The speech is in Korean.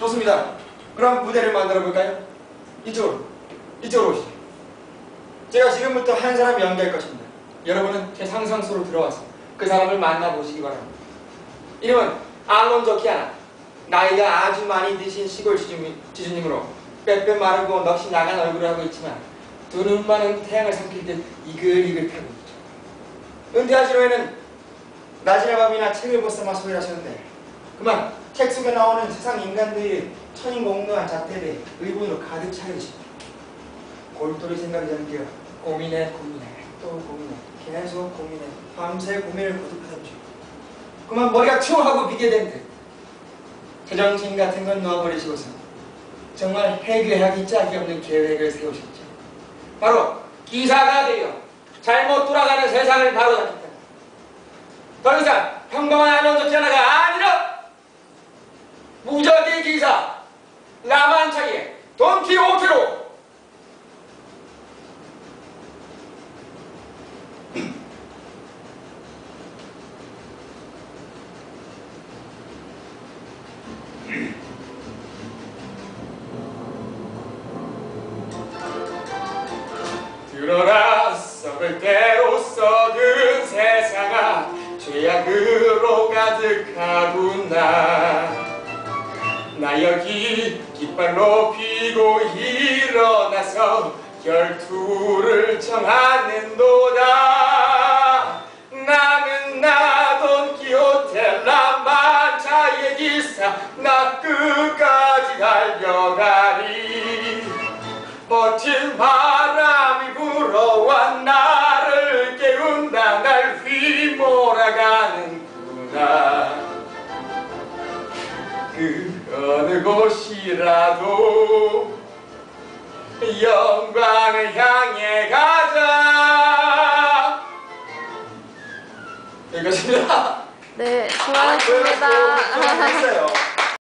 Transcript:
좋습니다. 그럼 무대를 만들어 볼까요? 이쪽으로, 이쪽으로 오시죠. 제가 지금부터 한 사람 연기할 것입니다. 여러분은 제 상상 속으로 들어와서 그 사람을 만나보시기 바랍니다. 이름은 알론조 키아나. 나이가 아주 많이 드신 시골 지주님, 지주님으로 빼빼 마르고 넋이 나간 얼굴을 하고 있지만 두 눈만은 태양을 삼킬 듯 이글이글하고 있죠. 은퇴하신 후에는 낮이나 밤이나 책을 보쌈아 소일하셨는데 그만 책 속에 나오는 세상 인간들의 천인공노한 자태에 의문으로 가득 차게 되십니다. 골똘히 생각이 잠겨 고민해 고민해 또 고민해 계속 고민해 밤새 고민을 거듭하다 죠 그만 머리가 추하고 비게 된듯 제정신 같은 건 놓아버리시고서 정말 해결하기 짝이 없는 계획을 세우셨죠. 바로 기사가 되어 잘못 돌아가는 세상을 바로잡겠다. 더 이상 평범한 알론소 하나가 아니라 무적의 기사 라만차기 들어라 썩을 대로 썩은 세상아 죄악으로 가득하구나. 나 여기 깃발 높이고 일어나서 결투를 정하는도다. 나는 나 돈키호테 라만차의 기사 그 어느 곳이라도 영광을 향해 가자 여기까지입니다 네, 수고하셨습니다. 수고하셨어요